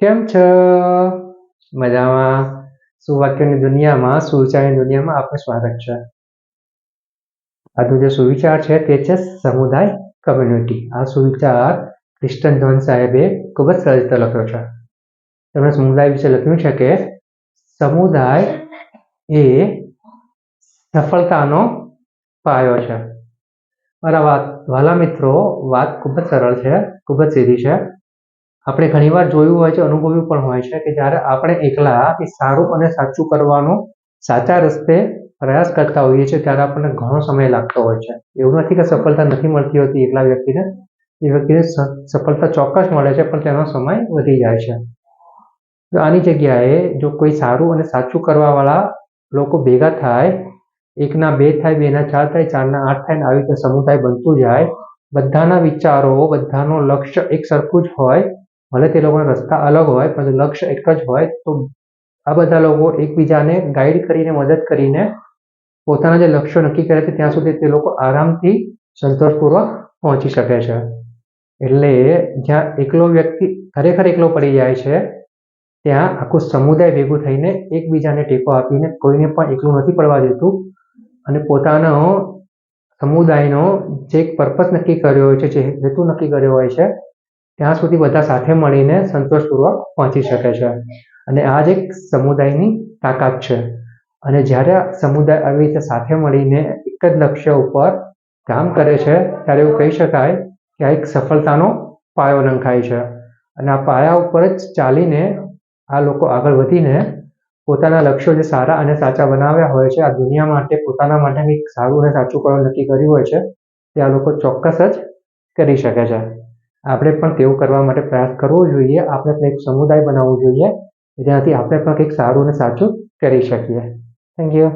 કેમ છો? મજામાં. સુવાક્યની દુનિયામાં સુવિચારની દુનિયામાં આપનું સ્વાગત છે? આજનો જે સુવિચાર છે તે છે સમુદાય કમ્યુનિટી આ સુવિચાર ક્રિસ્ટન ધોન સાહેબે ખૂબ જ સરસ રીતે લખ્યો છે. તેમણે સમુદાય વિશે લખ્યું છે કે સમુદાય એ સફળતાનો પાયો છે. મારા વાત, વાલા મિત્રો, વાત ખૂબ જ સરળ છે, ખૂબ જ સીધી છે. આપણે ઘણીવાર જોયું હોય છે, અનુભવ્યું પણ હોય છે કે જ્યારે આપણે એકલા એ સારું અને સાચું કરવાનો સાચા રસ્તે પ્રયાસ કરતા હોઈએ છીએ, ત્યારે આપણને ઘણો સમય લાગતો હોય છે. એવું નથી કે સફળતા નથી મળતી હોતી એકલા વ્યક્તિને. એ વ્યક્તિને સફળતા ચોક્કસ મળે છે, પણ તેનો સમય વધી જાય છે. તો આની જગ્યાએ જો કોઈ સારું અને સાચું કરવાવાળા લોકો ભેગા થાય, એકના બે થાય, બેના ચાર થાય, ચારના આઠ થાય ને આવી રીતે સમુદાય બનતું જાય, બધાના વિચારો, બધાનો લક્ષ્ય એક સરખું જ હોય ભલે તે લોકોના રસ્તા અલગ હોય પરંતુ લક્ષ્ય એક જ હોય, તો આ બધા લોકો એકબીજાને ગાઈડ કરીને, મદદ કરીને પોતાના જે લક્ષ્યો નક્કી કરે છે, ત્યાં સુધી તે લોકો આરામથી સંતોષપૂર્વક પહોંચી શકે છે. એટલે જ્યાં એકલો વ્યક્તિ ખરેખર એકલો પડી જાય છે, ત્યાં આખું સમુદાય ભેગું થઈને એકબીજાને ટેકો આપીને કોઈને પણ એકલું નથી પડવા દેતું. અને પોતાનો સમુદાયનો જે એક પર્પસ નક્કી કર્યો હોય છે, જે હેતુ નક્કી કર્યો હોય છે ત્યાં સુધી બધા સાથે મળીને સંતોષપૂર્વક પહોંચી શકે છે. અને આ જ એક સમુદાયની તાકાત છે. અને જ્યારે સમુદાય આવી રીતે સાથે મળીને એક જ લક્ષ્ય ઉપર કામ કરે છે, ત્યારે એવું કહી શકાય કે આ એક સફળતાનો પાયો નંખાય છે. અને આ પાયા ઉપર જ ચાલીને આ લોકો આગળ વધીને પોતાના લક્ષ્યો જે સારા અને સાચા બનાવ્યા હોય છે, આ દુનિયા માટે પોતાના માટે કંઈક સારું અને સાચું કરવા નક્કી કર્યું હોય છે, તે આ લોકો ચોક્કસ જ કરી શકે છે. આપણે પણ તેવું કરવા માટે પ્રયાસ કરવો જોઈએ. આપણે પણ એક સમુદાય બનાવવો જોઈએ. જેનાથી આપણે પણ કંઈક સારું અને સાચું કરી શકીએ. Thank you